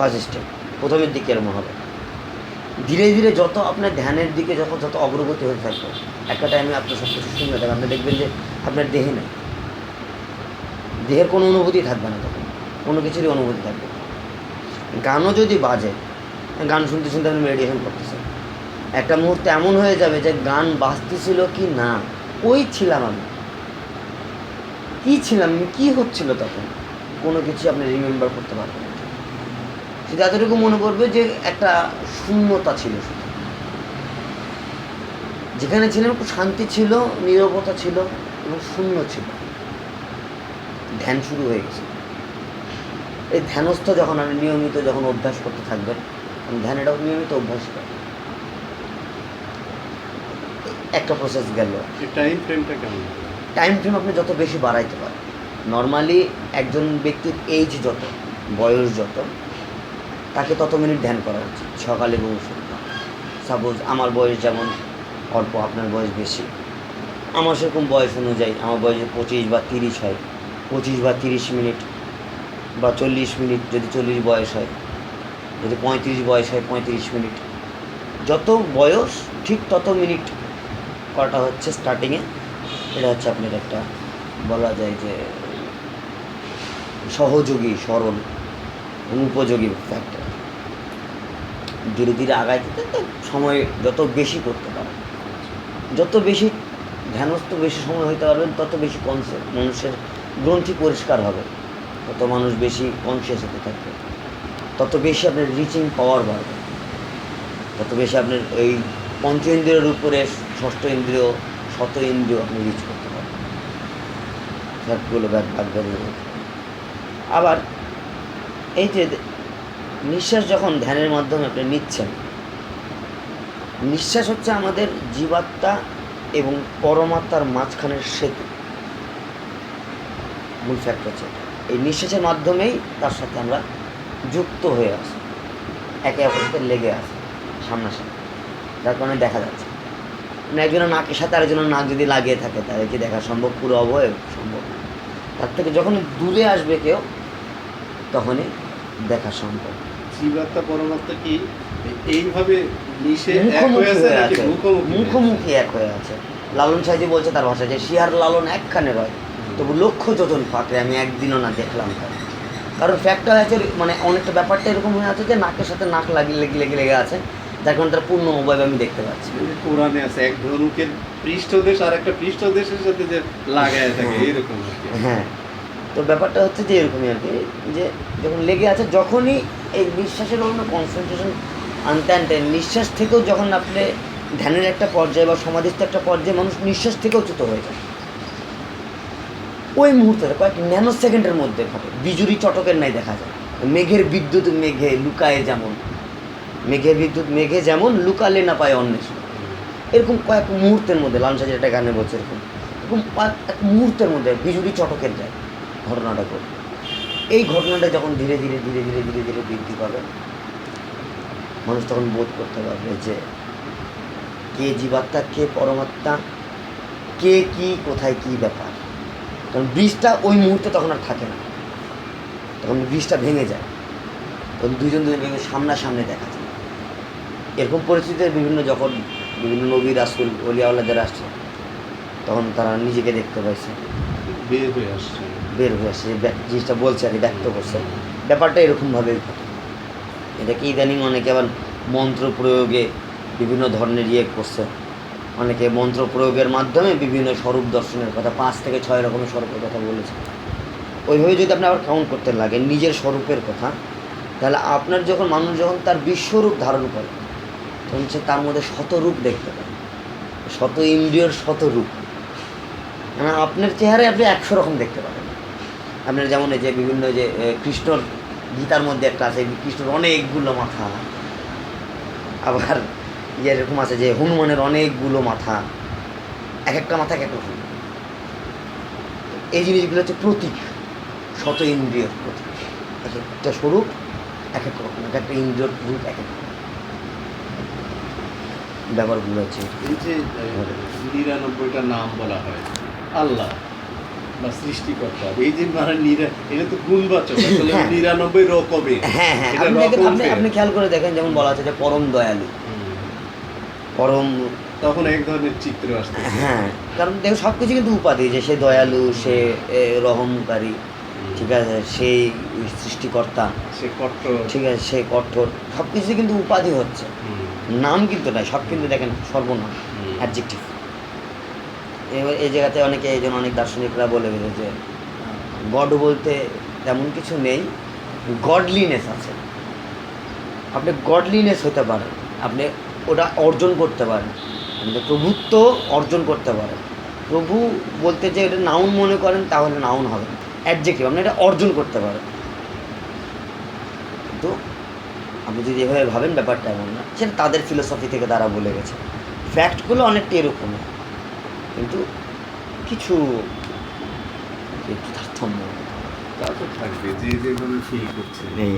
First step, প্রথমের দিকে এরকম হবে। ধীরে ধীরে যত আপনার ধ্যানের দিকে যখন যত অগ্রগতি হতে থাকবে, একটা টাইমে আপনার সব কিছু শুনবে থাকবে আপনি দেখবেন যে আপনার দেহে নেই। দেহের কোনো অনুভূতি থাকবে না তখন, কোনো কিছুরই অনুভূতি থাকবে। গানও যদি বাজে, গান শুনতে শুনতে আপনি মেডিটেশন করতেছেন। একটা মুহূর্তে এমন হয়ে যাবে যে গান বাজতেছিল কি না, ওই ছিলাম আমি। কী ছিলাম, কী হচ্ছিল তখন, কোনো কিছু আপনি রিমেম্বার করতে পারবেন শুধু এতটুকু মনে করবে যে একটা শূন্যতা ছিল যেখানে ছিলাম খুব শান্তি ছিল নীরবতা ছিল এবং শূন্য ছিল। ধ্যান শুরু হয়ে গেছে। এই ধ্যানস্থ যখন আপনি নিয়মিত যখন অভ্যাস করতে থাকবেন ধ্যান এটাও নিয়মিত অভ্যাস করে একটা প্রসেস গেল। টাইম ফ্রেমটা কেমন? টাইম ফ্রেম আপনি যত বেশি বাড়াইতে পারেন। নর্মালি একজন ব্যক্তির এইজ যত বয়স যত তাকে তত মিনিট ধ্যান করা উচিত, সকালে এবং সন্ধ্যা সাপোজ আমার বয়স যেমন, অল্প আপনার বয়স বেশি। আমার সেরকম বয়স অনুযায়ী আমার বয়স পঁচিশ বা তিরিশ হয়। পঁচিশ বা তিরিশ মিনিট বা চল্লিশ মিনিট যদি চল্লিশ বয়স হয়, যদি পঁয়ত্রিশ বয়স হয়, পঁয়ত্রিশ মিনিট। যত বয়স, ঠিক তত মিনিট করাটা হচ্ছে স্টার্টিংয়ে এটা হচ্ছে আপনার একটা বলা যায় যে সহযোগী, সরল। উপযোগী ফ্যাক্টর ধীরে ধীরে আগাইতে তো সময় যত বেশি করতে পারেন যত বেশি ধ্যানস্থ বেশি সময় হইতে পারবেন, তত বেশি কনসেপ্ট মানুষের গ্রন্থি পরিষ্কার হবে। তত মানুষ বেশি কনসিয়াস হতে থাকবে, তত বেশি আপনার রিচিং পাওয়ার বাড়বে। তত বেশি আপনার এই পঞ্চ ইন্দ্রিয়ের উপরে ষষ্ঠ ইন্দ্রিয়, শত ইন্দ্রিয় আপনি রিচ করতে পারবেন। সবগুলো ব্যাগ বেরিয়ে আবার এই যে নিঃশ্বাস যখন ধ্যানের মাধ্যমে আপনি নিচ্ছেন, নিঃশ্বাস হচ্ছে আমাদের জীবাত্মা এবং পরমাত্মার মাঝখানের সেতু। মূল ফ্যাক্ট হচ্ছে, এই নিঃশ্বাসের মাধ্যমেই তার সাথে আমরা যুক্ত হয়ে আসি একে অপরের সাথে লেগে আসি সামনাসামনি। যার কারণে দেখা যাচ্ছে মানে একজনের নাকের সাথে আরেকজনের নাক যদি লাগিয়ে থাকে, তাহলে কি দেখা সম্ভব? পুরো অবয়ব সম্ভব। তার থেকে যখন দূরে আসবে কেউ তখনই দেখা সম্ভব। জীবাত্মা পরমাত্মা কি এইভাবে মিশে মুখোমুখি এক হয়ে আছে। লালন সাহেজি বলছে তার ভাষায় যে শিয়ার লালন একখানে রয়। তবু লক্ষ যোজন ফাঁকরে আমি একদিনও না দেখলাম তার। কারণ ফ্যাক্টটা আছে মানে অনেকটা ব্যাপারটা এরকম হয়ে আছে যে নাকের সাথে নাক লাগিয়ে লেগে লেগে লেগে আছে। যার কারণে তার পূর্ণ অবয়ব আমি দেখতে পাচ্ছি। কোরআনে আছে এক ধনুকের পৃষ্ঠদেশ আর একটা পৃষ্ঠদেশের সাথে যে লাগায় থাকে এরকম হ্যাঁ। তো ব্যাপারটা হচ্ছে যে এরকমই আর কি, যে যখন লেগে আছে, যখনই এই নিঃশ্বাসের অন্য কনসেন্ট্রেশন আনতে আনতে, নিঃশ্বাস থেকেও যখন আপনি ধ্যানের একটা পর্যায়ে বা সমাধিস্থ একটা পর্যায়ে মানুষ নিঃশ্বাস থেকেও চ্যুত হয়ে যায়। ওই মুহূর্তে কয়েক ন্যানো সেকেন্ডের মধ্যে ঘটে। বিজুরি চটকের নাই দেখা যায়। মেঘের বিদ্যুৎ মেঘে লুকায় যেমন, মেঘের বিদ্যুৎ মেঘে যেমন লুকালে না পায় অন্বেষণ এরকম কয়েক মুহূর্তের মধ্যে লালসাজের একটা গানে বলছে এরকম এরকম কয়েক এক মুহূর্তের মধ্যে বিজুরি চটকের যায়। ঘটনাটা ঘটে এই ঘটনাটা যখন ধীরে ধীরে ধীরে ধীরে ধীরে ধীরে বৃদ্ধি পাবে, মানুষ তখন বোধ করতে পারবে যে কে জীবাত্মা, কে পরমাত্মা, কে কি, কোথায় কি ব্যাপার। কারণ ব্রিজটা ওই মুহূর্তে তখন আর থাকে না। তখন ব্রিজটা ভেঙে যায়। তখন দুজন দুজন ভেঙে সামনাসামনি দেখা যায়। এরকম পরিস্থিতিতে বিভিন্ন যখন বিভিন্ন নবী রাসুল অলিয়াওয়ালাদের আসছে, তখন তারা নিজেকে দেখতে পাইছে। বের হয়ে আসছে। বের হয়ে আসছে জিনিসটা বলছে আর ব্যক্ত করছে। ব্যাপারটা এরকমভাবেই ঘটে। এটাকে ইদানিং অনেকে আবার মন্ত্র প্রয়োগে বিভিন্ন ধরনের ইয়ে করছে। অনেকে মন্ত্র প্রয়োগের মাধ্যমে বিভিন্ন স্বরূপ দর্শনের কথা, পাঁচ থেকে ছয় রকমের স্বরূপের কথা বলেছে। ওইভাবে যদি আপনি আবার কাউন্ট করতে লাগেন, নিজের স্বরূপের কথা, তাহলে আপনার যখন মানুষ যখন তার বিশ্বরূপ ধারণ করে, তখন সে তার মধ্যে শতরূপ দেখতে পায়। শত ইন্দ্রিয়র শতরূপ। মানে আপনার চেহারায় আপনি একশো রকম দেখতে পাবেন। আপনার যেমন এই যে বিভিন্ন যে কৃষ্ণর গীতার মধ্যে একটা আছে কৃষ্ণর অনেকগুলো মাথা। আবার ইয়ে এরকম আছে যে, হনুমানের অনেকগুলো মাথা। এক একটা মাথা এক এক রকম এই জিনিসগুলো হচ্ছে প্রতীক, শত ইন্দ্রিয়র প্রতীক। এক একটা স্বরূপ, এক এক রকম, এক একটা ইন্দ্রিয়র রূপ, এক এক রকম। ব্যাপারগুলো হচ্ছে নিরানব্বইটা নাম বলা হয়, আল্লাহ। বা সৃষ্টিকর্তা। এই যে মানে নিরা এটা তো গুণবাচক আসলে হ্যাঁ। নিরানব্বই রকমে হ্যাঁ হ্যাঁ আপনি আপনি খেয়াল করে দেখেন যেমন বলা আছে যে পরম দয়ালু। পরম তখন এক ধরনের চিত্র আসতে হ্যাঁ কারণ দেখো সব কিছু কিন্তু উপাধি যে সে দয়ালু সে রহমকারী ঠিক আছে সেই সৃষ্টিকর্তা সে কট্টর ঠিক আছে সে কঠোর সব কিছু কিন্তু উপাধি হচ্ছে। নাম কিন্তু নয় সব কিন্তু দেখেন সর্বনাম। অ্যাডজেক্টিভ এবার এই জায়গাতে অনেকে এই জন্য অনেক দার্শনিকরা বলে যে গড বলতে তেমন কিছু নেই গডলিনেস আছে। আপনি গডলিনেস হতে পারেন, আপনি ওটা অর্জন করতে পারেন। আপনি প্রভুত্ব অর্জন করতে পারেন। প্রভু বলতে যে এটা নাউন মনে করেন, তাহলে নাউন হবে। অ্যাডজেক্টিভ আপনি এটা অর্জন করতে পারেন। কিন্তু আপনি যদি এভাবে ভাবেন, ব্যাপারটা এমন না। সেটা তাদের ফিলোসফি থেকে তারা বলে গেছে। ফ্যাক্টগুলো অনেকটা এরকম। কিন্তু কিছু একটু তারতম্য। তা তো থাকবে যে যেভাবে ফিল করছে। এই